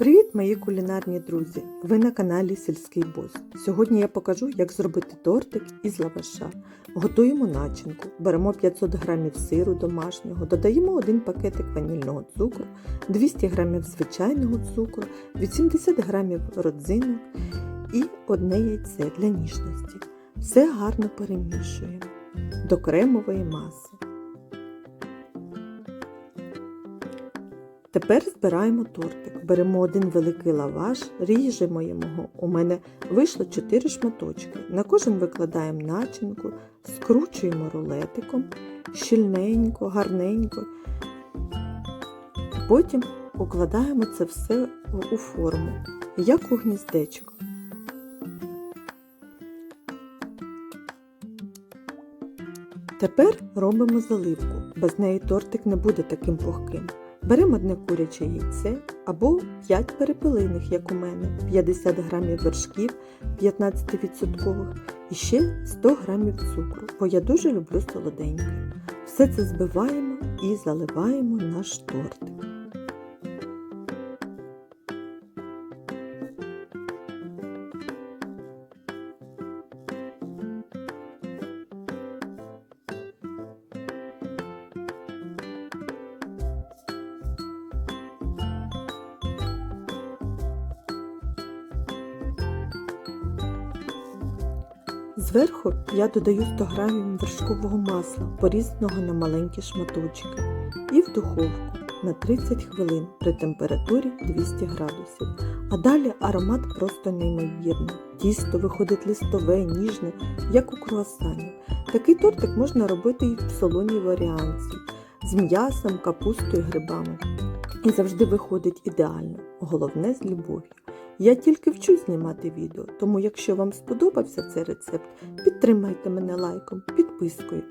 Привіт, мої кулінарні друзі! Ви на каналі Сільський Бос. Сьогодні я покажу, як зробити тортик із лаваша. Готуємо начинку, беремо 500 г сиру домашнього, додаємо 1 пакетик ванільного цукру, 200 г звичайного цукру, 80 г родзинок і одне яйце для ніжності. Все гарно перемішуємо до кремової маси. Тепер збираємо тортик. Беремо один великий лаваш, ріжемо його. У мене вийшло 4 шматочки. На кожен викладаємо начинку, скручуємо рулетиком, щільненько, гарненько. Потім укладаємо це все у форму, як у гніздечко. Тепер робимо заливку. Без неї тортик не буде таким пухким. Беремо одне куряче яйце або 5 перепелиних, як у мене, 50 г вершків 15% і ще 100 г цукру, бо я дуже люблю солоденьке. Все це збиваємо і заливаємо наш тортик. Зверху я додаю 100 г вершкового масла, порізаного на маленькі шматочки, і в духовку на 30 хвилин при температурі 200 градусів. А далі аромат просто неймовірний. Тісто виходить листове, ніжне, як у круасані. Такий тортик можна робити і в солоній варіанті з м'ясом, капустою, грибами. І завжди виходить ідеально, головне з любов'ю. Я тільки вчусь знімати відео, тому якщо вам сподобався цей рецепт, підтримайте мене лайком, підпискою